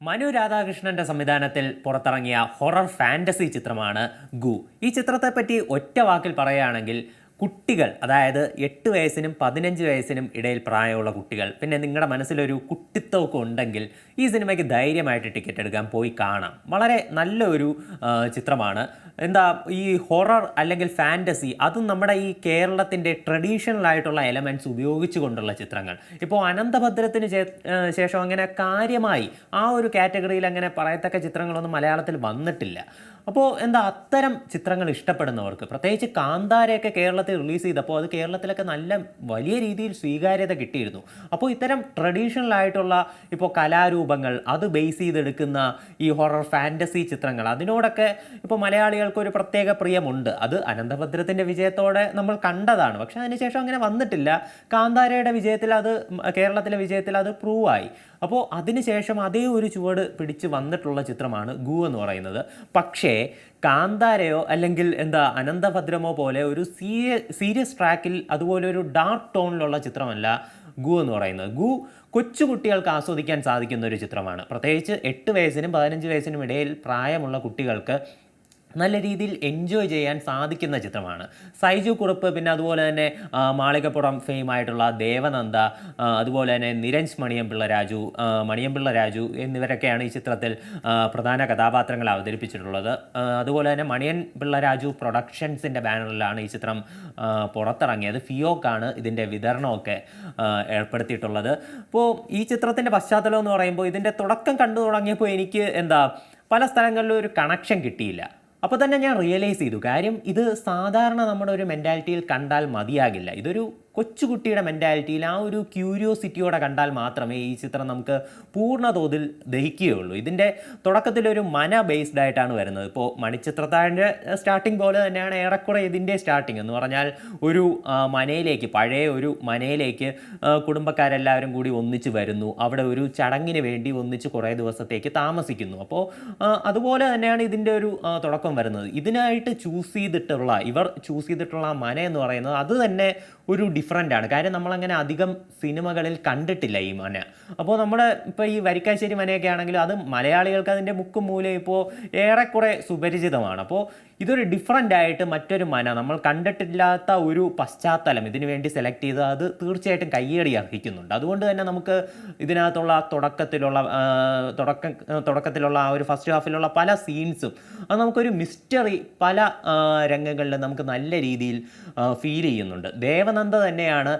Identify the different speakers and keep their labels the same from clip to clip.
Speaker 1: മനു രാധാകൃഷ്ണന്റെ സംവിധാനത്തിൽ പുറത്തിറങ്ങിയ ഹൊറർ ഫാന്റസി ചിത്രമാണ് ഗു. ഈ ചിത്രത്തെപ്പറ്റി ഒറ്റ വാക്കിൽ പറയുകയാണെങ്കിൽ കുട്ടികൾ അതായത് എട്ട് വയസ്സിനും പതിനഞ്ച് വയസ്സിനും ഇടയിൽ പ്രായമുള്ള കുട്ടികൾ പിന്നെ നിങ്ങളുടെ മനസ്സിലൊരു കുട്ടിത്തമൊക്കെ ഉണ്ടെങ്കിൽ ഈ സിനിമയ്ക്ക് ധൈര്യമായിട്ട് ടിക്കറ്റ് എടുക്കാൻ പോയി കാണാം. വളരെ നല്ലൊരു ചിത്രമാണ്. എന്താ ഈ ഹൊറർ അല്ലെങ്കിൽ ഫാന്റസി അതും നമ്മുടെ ഈ കേരളത്തിന്റെ ട്രഡീഷണൽ ആയിട്ടുള്ള എലമെന്റ്സ് ഉപയോഗിച്ചുകൊണ്ടുള്ള ചിത്രങ്ങൾ. ഇപ്പോൾ അനന്തഭദ്രത്തിന് ശേഷം അങ്ങനെ കാര്യമായി ആ ഒരു കാറ്റഗറിയിൽ അങ്ങനെ പറയത്തക്ക ചിത്രങ്ങളൊന്നും മലയാളത്തിൽ വന്നിട്ടില്ല. അപ്പോൾ എന്താ അത്തരം ചിത്രങ്ങൾ ഇഷ്ടപ്പെടുന്നവർക്ക് പ്രത്യേകിച്ച് കാന്താരയൊക്കെ കേരളത്തിൽ റിലീസ് ചെയ്തപ്പോൾ അത് കേരളത്തിലൊക്കെ നല്ല വലിയ രീതിയിൽ സ്വീകാര്യത കിട്ടിയിരുന്നു. അപ്പോൾ ഇത്തരം ട്രഡീഷണൽ ആയിട്ടുള്ള ഇപ്പോൾ കലാരൂപങ്ങൾ അത് ബേസ് ചെയ്തെടുക്കുന്ന ഈ ഹൊറർ ഫാന്റസി ചിത്രങ്ങൾ അതിനോടൊക്കെ ഇപ്പോൾ മലയാളികൾക്ക് ഒരു പ്രത്യേക പ്രിയമുണ്ട്. അത് അനന്തഭദ്രത്തിന്റെ വിജയത്തോടെ നമ്മൾ കണ്ടതാണ്. പക്ഷേ അതിനുശേഷം അങ്ങനെ വന്നിട്ടില്ല. കാന്താരയുടെ വിജയത്തിൽ അത് കേരളത്തിലെ വിജയത്തിൽ അത് പ്രൂവായി അപ്പോൾ അതിനുശേഷം അതേ ഒരു ചുവട് പിടിച്ച് വന്നിട്ടുള്ള ചിത്രമാണ് ഗു എന്ന് പറയുന്നത്. പക്ഷേ കാന്താരയോ അല്ലെങ്കിൽ എന്താ അനന്തഭദ്രമോ പോലെ ഒരു സീരിയ സീരിയസ് ട്രാക്കിൽ അതുപോലെ ഒരു ഡാർക്ക് ടോണിലുള്ള ചിത്രമല്ല ഗു എന്ന് പറയുന്നത്. ഗു കൊച്ചുകുട്ടികൾക്ക് ആസ്വദിക്കാൻ സാധിക്കുന്ന ഒരു ചിത്രമാണ്. പ്രത്യേകിച്ച് എട്ട് വയസ്സിനും പതിനഞ്ച് വയസ്സിനും ഇടയിൽ പ്രായമുള്ള കുട്ടികൾക്ക് നല്ല രീതിയിൽ എൻജോയ് ചെയ്യാൻ സാധിക്കുന്ന ചിത്രമാണ്. സൈജു കുറുപ്പ് പിന്നെ അതുപോലെ തന്നെ മാളികപ്പുറം ഫെയിം ആയിട്ടുള്ള ദേവനന്ദ അതുപോലെ തന്നെ നിരഞ്ജ് മണിയമ്പിള്ള രാജു മണിയമ്പിള്ള രാജു എന്നിവരൊക്കെയാണ് ഈ ചിത്രത്തിൽ പ്രധാന കഥാപാത്രങ്ങൾ അവതരിപ്പിച്ചിട്ടുള്ളത്. അതുപോലെ തന്നെ മണിയൻ പിള്ള രാജു പ്രൊഡക്ഷൻസിന്റെ ബാനറിലാണ് ഈ ചിത്രം പുറത്തിറങ്ങിയത്. ഫിയോക്കാണ് ഇതിന്റെ വിതരണമൊക്കെ ഏർപ്പെടുത്തിയിട്ടുള്ളത്. അപ്പോൾ ഈ ചിത്രത്തിന്റെ പശ്ചാത്തലം എന്ന് പറയുമ്പോൾ ഇതിന്റെ തുടക്കം കണ്ടു തുടങ്ങിയപ്പോൾ എനിക്ക് എന്താ പല സ്ഥലങ്ങളിലും ഒരു കണക്ഷൻ കിട്ടിയില്ല. അപ്പോൾ തന്നെ ഞാൻ റിയലൈസ് ചെയ്തു. കാര്യം ഇത് സാധാരണ നമ്മുടെ ഒരു മെന്റാലിറ്റിയിൽ കണ്ടാൽ മതിയാകില്ല. ഇതൊരു കൊച്ചുകുട്ടിയുടെ മെന്റാലിറ്റിയിൽ ആ ഒരു ക്യൂരിയോസിറ്റിയോടെ കണ്ടാൽ മാത്രമേ ഈ ചിത്രം നമുക്ക് പൂർണ തോതിൽ ദഹിക്കുകയുള്ളൂ. ഇതിന്റെ തുടക്കത്തിലൊരു മന ബേസ്ഡ് ആയിട്ടാണ് വരുന്നത്. ഇപ്പോൾ മണിച്ചിത്രത്താഴിന്റെ സ്റ്റാർട്ടിങ് പോലെ തന്നെയാണ് ഏറെക്കുറെ ഇതിന്റെ സ്റ്റാർട്ടിങ് എന്ന് പറഞ്ഞാൽ ഒരു മനയിലേക്ക് പഴയ ഒരു മനയിലേക്ക് കുടുംബക്കാരെല്ലാവരും കൂടി ഒന്നിച്ച് വരുന്നു. അവിടെ ഒരു ചടങ്ങിന് വേണ്ടി ഒന്നിച്ച് കുറേ ദിവസത്തേക്ക് താമസിക്കുന്നു. അപ്പോൾ അതുപോലെ തന്നെയാണ് ഇതിന്റെ ഒരു തുടക്കം വരുന്നത്. ഇതിനായിട്ട് ചൂസ് ചെയ്തിട്ടുള്ള ഇവർ ചൂസ് ചെയ്തിട്ടുള്ള മന എന്ന് പറയുന്നത് അത് തന്നെ ഒരു ഡിഫറന്റ് ആണ്. കാര്യം നമ്മളങ്ങനെ അധികം സിനിമകളിൽ കണ്ടിട്ടില്ല ഈ മന. അപ്പോൾ നമ്മുടെ ഇപ്പോൾ ഈ വരിക്കാശ്ശേരി മനയൊക്കെ ആണെങ്കിലും അത് മലയാളികൾക്ക് അതിന്റെ മുക്കും മൂലം ഇപ്പോൾ ഏറെക്കുറെ സുപരിചിതമാണ്. അപ്പോൾ ഇതൊരു ഡിഫറന്റ് ആയിട്ട് മറ്റൊരു മന. നമ്മൾ കണ്ടിട്ടില്ലാത്ത ഒരു പശ്ചാത്തലം ഇതിനു വേണ്ടി സെലക്ട് ചെയ്ത് അത് തീർച്ചയായിട്ടും കയ്യടി അർഹിക്കുന്നുണ്ട്. അതുകൊണ്ട് തന്നെ നമുക്ക് ഇതിനകത്തുള്ള തുടക്കത്തിലുള്ള തുടക്ക തുടക്കം തുടക്കത്തിലുള്ള ആ ഒരു ഫസ്റ്റ് ഹാഫിലുള്ള പല സീൻസും അത് നമുക്കൊരു മിസ്റ്ററി പല രംഗങ്ങളിലും നമുക്ക് നല്ല രീതിയിൽ ഫീൽ ചെയ്യുന്നുണ്ട്. ദേവനന്ദ തന്നെയാണ്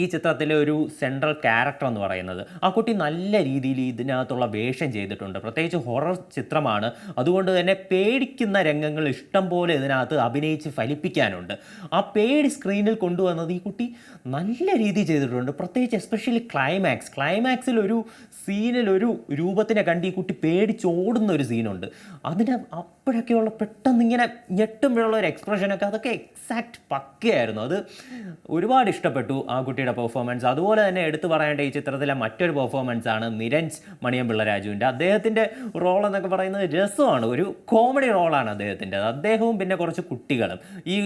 Speaker 1: ഈ ചിത്രത്തിലെ ഒരു സെൻട്രൽ ക്യാരക്ടർ എന്ന് പറയുന്നത്. ആ കുട്ടി നല്ല രീതിയിൽ ഇതിനകത്തുള്ള വേഷം ചെയ്തിട്ടുണ്ട്. പ്രത്യേകിച്ച് ഹൊറർ ചിത്രമാണ്. അതുകൊണ്ട് തന്നെ പേടിക്കുന്ന രംഗങ്ങൾ ഇഷ്ടം പോലെ ഇതിനകത്ത് അഭിനയിച്ച് ഫലിപ്പിക്കാനുണ്ട്. ആ പേടി സ്ക്രീനിൽ കൊണ്ടുവന്നത് ഈ കുട്ടി നല്ല രീതിയിൽ ചെയ്തിട്ടുണ്ട്. പ്രത്യേകിച്ച് എസ്പെഷ്യലി ക്ലൈമാക്സ് ക്ലൈമാക്സിൽ ഒരു സീനിൽ ഒരു രൂപത്തിനെ കണ്ട് ഈ കുട്ടി പേടിച്ചോടുന്ന ഒരു സീനുണ്ട് അതിന് അപ്പോഴൊക്കെയുള്ള പെട്ടെന്ന് ഇങ്ങനെ ഞെട്ടുമ്പോഴുള്ള ഒരു എക്സ്പ്രഷനൊക്കെ അതൊക്കെ എക്സാക്റ്റ് പക്കയായിരുന്നു. അത് ഒരുപാട് ഇഷ്ടപ്പെട്ടു ആ കുട്ടിയുടെ പെർഫോമൻസ് അതുപോലെ തന്നെ എടുത്തു പറയേണ്ട ഈ ചിത്രത്തിലെ മറ്റൊരു പെർഫോമൻസ് ആണ് നിരഞ്ജ് മണിയമ്പിള്ള രാജുവിന്റെ. അദ്ദേഹത്തിന്റെ റോൾ എന്നൊക്കെ പറയുന്നത് രസമാണ്. ഒരു കോമഡി റോളാണ് അദ്ദേഹത്തിന്റെ. അദ്ദേഹവും പിന്നെ കുറച്ച് കുട്ടികളും. ഈ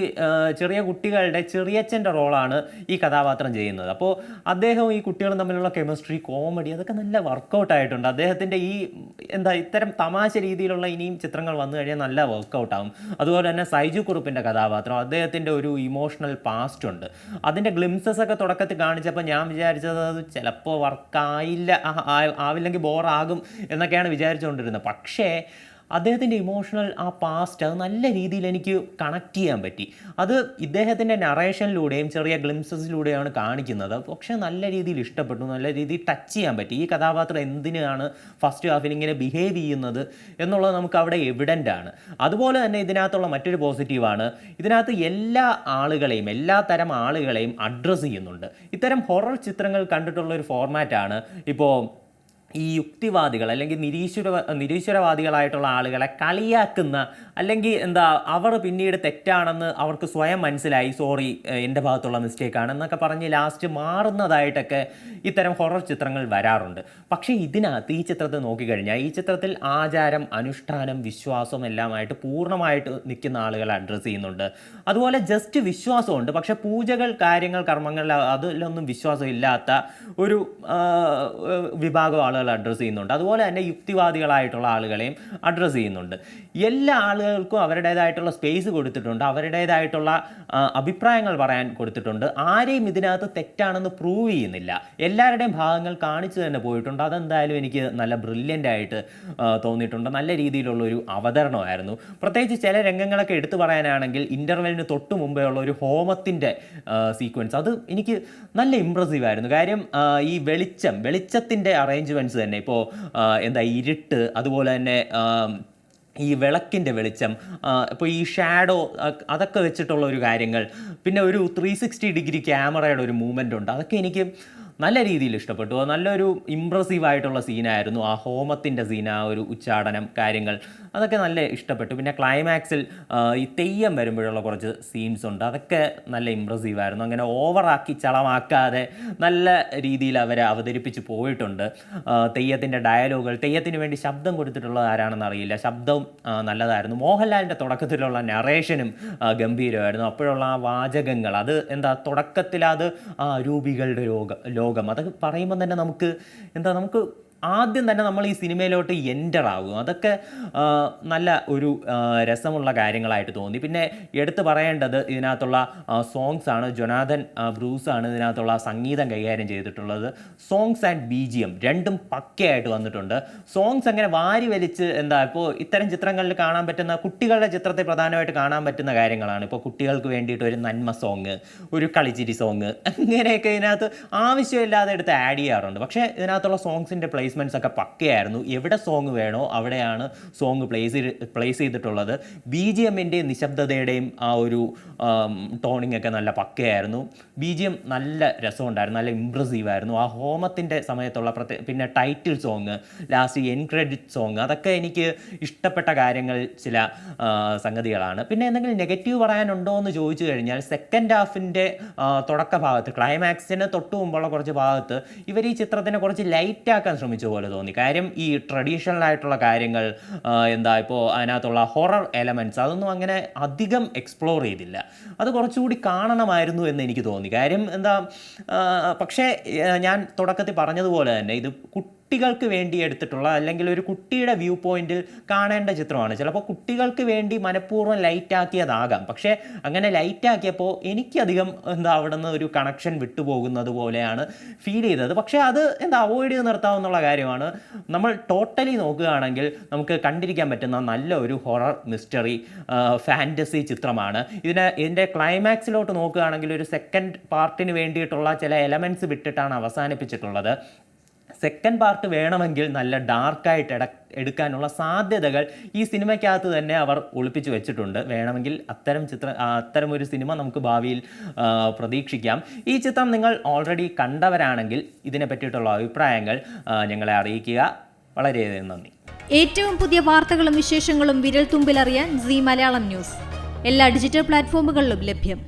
Speaker 1: ചെറിയ കുട്ടികളുടെ ചെറിയച്ഛന്റെ റോളാണ് ഈ കഥാപാത്രം ചെയ്യുന്നത്. അപ്പോൾ അദ്ദേഹവും ഈ കുട്ടികളും തമ്മിലുള്ള കെമിസ്ട്രി കോമഡി അതൊക്കെ നല്ല വർക്കൗട്ട് ആയിട്ടുണ്ട്. അദ്ദേഹത്തിന്റെ ഈ എന്താ ഇത്തരം തമാശ രീതിയിലുള്ള ഇനിയും ചിത്രങ്ങൾ വന്നു കഴിഞ്ഞാൽ നല്ല വർക്കൗട്ട് ആവും. അതുപോലെ തന്നെ സൈജു കുറുപ്പിന്റെ കഥാപാത്രം അദ്ദേഹത്തിന്റെ ഒരു ഇമോഷണൽ പാസ്റ്റ് ഉണ്ട്. അതിന്റെ ഗ്ലിംസസ് ഒക്കെ തുടക്കത്തിൽ കാണിച്ചപ്പോൾ ഞാൻ വിചാരിച്ചത് അത് ചിലപ്പോൾ വർക്കായില്ല ആവില്ലെങ്കിൽ ബോറാകും എന്നൊക്കെയാണ് വിചാരിച്ചുകൊണ്ടിരുന്നത്. പക്ഷേ അദ്ദേഹത്തിന്റെ ഇമോഷണൽ ആ പാസ്റ്റ് അത് നല്ല രീതിയിൽ എനിക്ക് കണക്ട് ചെയ്യാൻ പറ്റി. അത് ഇദ്ദേഹത്തിന്റെ നറേഷനിലൂടെയും ചെറിയ ഗ്ലിംസസിലൂടെയാണ് കാണിക്കുന്നത്. പക്ഷേ നല്ല രീതിയിൽ ഇഷ്ടപ്പെട്ടു. നല്ല രീതിയിൽ ടച്ച് ചെയ്യാൻ പറ്റി. ഈ കഥാപാത്രം എന്തിനാണ് ഫസ്റ്റ് ഹാഫിൽ ഇങ്ങനെ ബിഹേവ് ചെയ്യുന്നത് എന്നുള്ളത് നമുക്ക് അവിടെ എവിഡന്റ് ആണ്. അതുപോലെ തന്നെ ഇതിനകത്തുള്ള മറ്റൊരു പോസിറ്റീവാണ് ഇതിനകത്ത് എല്ലാ ആളുകളെയും എല്ലാ തരം ആളുകളെയും അഡ്രസ്സ് ചെയ്യുന്നുണ്ട്. ഇത്തരം ഹൊറർ ചിത്രങ്ങൾ കണ്ടിട്ടുള്ള ഒരു ഫോർമാറ്റാണ് ഇപ്പോൾ ഈ യുക്തിവാദികൾ അല്ലെങ്കിൽ നിരീശ്വര നിരീശ്വരവാദികളായിട്ടുള്ള ആളുകളെ കളിയാക്കുന്ന അല്ലെങ്കിൽ എന്താ അവർ പിന്നീട് തെറ്റാണെന്ന് അവർക്ക് സ്വയം മനസ്സിലായി. സോറി എന്റെ ഭാഗത്തുള്ള മിസ്റ്റേക്കാണ് എന്നൊക്കെ പറഞ്ഞ് ലാസ്റ്റ് മാറുന്നതായിട്ടൊക്കെ ഇത്തരം ഹൊറർ ചിത്രങ്ങൾ വരാറുണ്ട്. പക്ഷേ ഇതിനകത്ത് ഈ ചിത്രത്തിൽ നോക്കിക്കഴിഞ്ഞാൽ ഈ ചിത്രത്തിൽ ആചാരം അനുഷ്ഠാനം വിശ്വാസം എല്ലാമായിട്ട് പൂർണമായിട്ട് നിൽക്കുന്ന ആളുകളെ അഡ്രസ്സ് ചെയ്യുന്നുണ്ട്. അതുപോലെ ജസ്റ്റ് വിശ്വാസമുണ്ട്. പക്ഷേ പൂജകൾ കാര്യങ്ങൾ കർമ്മങ്ങൾ അതിലൊന്നും വിശ്വാസം ഇല്ലാത്ത ഒരു വിഭാഗം ആളുകൾ അഡ്രസ്സ് ചെയ്യുന്നുണ്ട്. അതുപോലെ തന്നെ യുക്തിവാദികളായിട്ടുള്ള ആളുകളെയും അഡ്രസ്സ് ചെയ്യുന്നുണ്ട്. എല്ലാ ആളുകൾക്കും അവരുടേതായിട്ടുള്ള സ്പേസ് കൊടുത്തിട്ടുണ്ട്. അവരുടേതായിട്ടുള്ള അഭിപ്രായങ്ങൾ പറയാൻ കൊടുത്തിട്ടുണ്ട്. ആരെയും ഇതിനകത്ത് തെറ്റാണെന്ന് പ്രൂവ് ചെയ്യുന്നില്ല. എല്ലാവരുടെയും ഭാഗങ്ങൾ കാണിച്ചു തന്നെ പോയിട്ടുണ്ട്. അതെന്തായാലും എനിക്ക് നല്ല ബ്രില്യന്റ് ആയിട്ട് തോന്നിയിട്ടുണ്ട്. നല്ല രീതിയിലുള്ള ഒരു അവതരണമായിരുന്നു. പ്രത്യേകിച്ച് ചില രംഗങ്ങളൊക്കെ എടുത്തു പറയാനാണെങ്കിൽ ഇന്റർവെല്ലിന് തൊട്ട് മുമ്പേ ഉള്ള ഒരു ഹോമത്തിന്റെ സീക്വൻസ് അത് എനിക്ക് നല്ല ഇമ്പ്രസീവ് ആയിരുന്നു. കാര്യം ഈ വെളിച്ചം വെളിച്ചത്തിന്റെ അറേഞ്ച്മെന്റ്സ് തന്നെ. ഇപ്പോൾ എന്താ ഇരുട്ട് അതുപോലെ തന്നെ ഈ വിളക്കിന്റെ വെളിച്ചം ഇപ്പോൾ ഈ ഷാഡോ അതൊക്കെ വെച്ചിട്ടുള്ള ഒരു കാര്യങ്ങൾ. പിന്നെ ഒരു ത്രീ സിക്സ്റ്റി ഡിഗ്രി ക്യാമറയുടെ ഒരു മൂവ്മെന്റ് ഉണ്ട്. അതൊക്കെ എനിക്ക് നല്ല രീതിയിൽ ഇഷ്ടപ്പെട്ടു. നല്ലൊരു ഇമ്പ്രസീവ് ആയിട്ടുള്ള സീനായിരുന്നു ആ ഹോമത്തിന്റെ സീൻ ആ ഒരു ഉച്ചാടനം കാര്യങ്ങൾ അതൊക്കെ നല്ല ഇഷ്ടപ്പെട്ടു. പിന്നെ ക്ലൈമാക്സിൽ ഈ തെയ്യം വരുമ്പോഴുള്ള കുറച്ച് സീൻസ് ഉണ്ട്. അതൊക്കെ നല്ല ഇമ്പ്രസീവ് ആയിരുന്നു. അങ്ങനെ ഓവറാക്കി ചളമാക്കാതെ നല്ല രീതിയിൽ അവരെ അവതരിപ്പിച്ച് പോയിട്ടുണ്ട്. തെയ്യത്തിന്റെ ഡയലോഗുകൾ തെയ്യത്തിന് വേണ്ടി ശബ്ദം കൊടുത്തിട്ടുള്ളത് ആരാണെന്ന് അറിയില്ല. ശബ്ദവും നല്ലതായിരുന്നു. മോഹൻലാലിന്റെ തുടക്കത്തിലുള്ള നറേഷനും ഗംഭീരമായിരുന്നു. അപ്പോഴുള്ള ആ വാചകങ്ങൾ അത് എന്താ തുടക്കത്തിൽ അത് ആ രൂപികളുടെ രോഗം ലോകം അതൊക്കെ പറയുമ്പോൾ തന്നെ നമുക്ക് എന്താ നമുക്ക് ആദ്യം തന്നെ നമ്മൾ ഈ സിനിമയിലോട്ട് എന്റർ ആകും അതൊക്കെ നല്ല ഒരു രസമുള്ള കാര്യങ്ങളായിട്ട് തോന്നി. പിന്നെ എടുത്തു പറയേണ്ടത് ഇതിനകത്തുള്ള സോങ്സ് ആണ്. ജൊനാഥൻ ബ്രൂസ് ആണ് ഇതിനകത്തുള്ള സംഗീതം കൈകാര്യം ചെയ്തിട്ടുള്ളത്. Songs and B G M രണ്ടും പക്കയായിട്ട് വന്നിട്ടുണ്ട്. സോങ്സ് അങ്ങനെ വാരി വലിച്ച് എന്താ ഇപ്പോൾ ഇത്തരം ചിത്രങ്ങളിൽ കാണാൻ പറ്റുന്ന കുട്ടികളുടെ ചിത്രത്തെ പ്രധാനമായിട്ട് കാണാൻ പറ്റുന്ന കാര്യങ്ങളാണ്. ഇപ്പോൾ കുട്ടികൾക്ക് വേണ്ടിയിട്ട് ഒരു നന്മ സോങ് ഒരു കളിച്ചിരി സോങ് അങ്ങനെയൊക്കെ ഇതിനകത്ത് ആവശ്യമില്ലാതെ എടുത്ത് ആഡ് ചെയ്യാറുണ്ട്. പക്ഷേ ഇതിനകത്തുള്ള സോങ്സിന്റെ പ്ലേസ്മെന്റ്സ് ഒക്കെ പക്കയായിരുന്നു. എവിടെ സോങ് വേണോ അവിടെയാണ് സോങ് പ്ലേസ് പ്ലേസ് ചെയ്തിട്ടുള്ളത്. ബി ജി എമ്മിന്റെയും നിശബ്ദതയുടെയും ആ ഒരു ടോണിംഗ് ഒക്കെ നല്ല പക്കയായിരുന്നു. ബി ജി എം നല്ല രസമുണ്ടായിരുന്നു നല്ല ഇമ്പ്രസീവ് ആയിരുന്നു. ആ ഹോമത്തിന്റെ സമയത്തുള്ള പ്രത്യേക പിന്നെ title song last end credit song അതൊക്കെ എനിക്ക് ഇഷ്ടപ്പെട്ട കാര്യങ്ങൾ ചില സംഗതികളാണ്. പിന്നെ എന്തെങ്കിലും നെഗറ്റീവ് പറയാനുണ്ടോ എന്ന് ചോദിച്ചു കഴിഞ്ഞാൽ സെക്കൻഡ് ഹാഫിന്റെ തുടക്ക ഭാഗത്ത് ക്ലൈമാക്സിന് തൊട്ട് മുമ്പുള്ള കുറച്ച് ഭാഗത്ത് ഇവർ ഈ ചിത്രത്തിനെ കുറച്ച് ലൈറ്റ് ആക്കാൻ ശ്രമിച്ച പോലെ തോന്നി. കാര്യം ഈ ട്രഡീഷണൽ ആയിട്ടുള്ള കാര്യങ്ങൾ എന്താ ഇപ്പോൾ അതിനകത്തുള്ള ഹൊറർ എലമെന്റ്സ് അതൊന്നും അങ്ങനെ അധികം എക്സ്പ്ലോർ ചെയ്തില്ല. അത് കുറച്ചുകൂടി കാണണമായിരുന്നു എന്ന് എനിക്ക് തോന്നി. കാര്യം എന്താ പക്ഷേ ഞാൻ തുടക്കത്തിൽ പറഞ്ഞതുപോലെ തന്നെ ഇത് കുട്ടികൾക്ക് വേണ്ടി എടുത്തിട്ടുള്ള അല്ലെങ്കിൽ ഒരു കുട്ടിയുടെ വ്യൂ പോയിന്റിൽ കാണേണ്ട ചിത്രമാണ്. ചിലപ്പോൾ കുട്ടികൾക്ക് വേണ്ടി മനഃപൂർവം ലൈറ്റ് ആക്കിയതാകാം പക്ഷേ അങ്ങനെ ലൈറ്റ് ആക്കിയപ്പോൾ എനിക്കധികം എന്താ അവിടെ നിന്ന് ഒരു കണക്ഷൻ വിട്ടുപോകുന്നത് പോലെയാണ് ഫീൽ ചെയ്തത്. പക്ഷേ അത് എന്താ അവോയ്ഡ് ചെയ്ത് നിർത്താവുന്നുള്ള കാര്യമാണ്. നമ്മൾ ടോട്ടലി നോക്കുകയാണെങ്കിൽ നമുക്ക് കണ്ടിരിക്കാൻ പറ്റുന്ന നല്ല ഒരു ഹൊറർ മിസ്റ്ററി ഫാന്റസി ചിത്രമാണ്. ഇതിന് ഇതിന്റെ ക്ലൈമാക്സിലോട്ട് നോക്കുകയാണെങ്കിൽ ഒരു സെക്കൻഡ് പാർട്ടിന് വേണ്ടിയിട്ടുള്ള ചില എലമെന്റ്സ് വിട്ടിട്ടാണ് അവസാനിപ്പിച്ചിട്ടുള്ളത്. സെക്കൻഡ് പാർട്ട് വേണമെങ്കിൽ നല്ല ഡാർക്കായിട്ട് എട എടുക്കാനുള്ള സാധ്യതകൾ ഈ സിനിമയ്ക്കകത്ത് തന്നെ അവർ ഒളിപ്പിച്ച് വെച്ചിട്ടുണ്ട്. വേണമെങ്കിൽ അത്തരം ചിത്ര അത്തരം ഒരു സിനിമ നമുക്ക് ഭാവിയിൽ പ്രതീക്ഷിക്കാം. ഈ ചിത്രം നിങ്ങൾ ഓൾറെഡി കണ്ടവരാണെങ്കിൽ ഇതിനെ പറ്റിയിട്ടുള്ള അഭിപ്രായങ്ങൾ ഞങ്ങളെ അറിയിക്കുക. വളരെയധികം നന്ദി.
Speaker 2: ഏറ്റവും പുതിയ വാർത്തകളും വിശേഷങ്ങളും വിരൽ തുമ്പിലറിയാൻ സി മലയാളം ന്യൂസ്. എല്ലാ ഡിജിറ്റൽ പ്ലാറ്റ്ഫോമുകളിലും ലഭ്യം.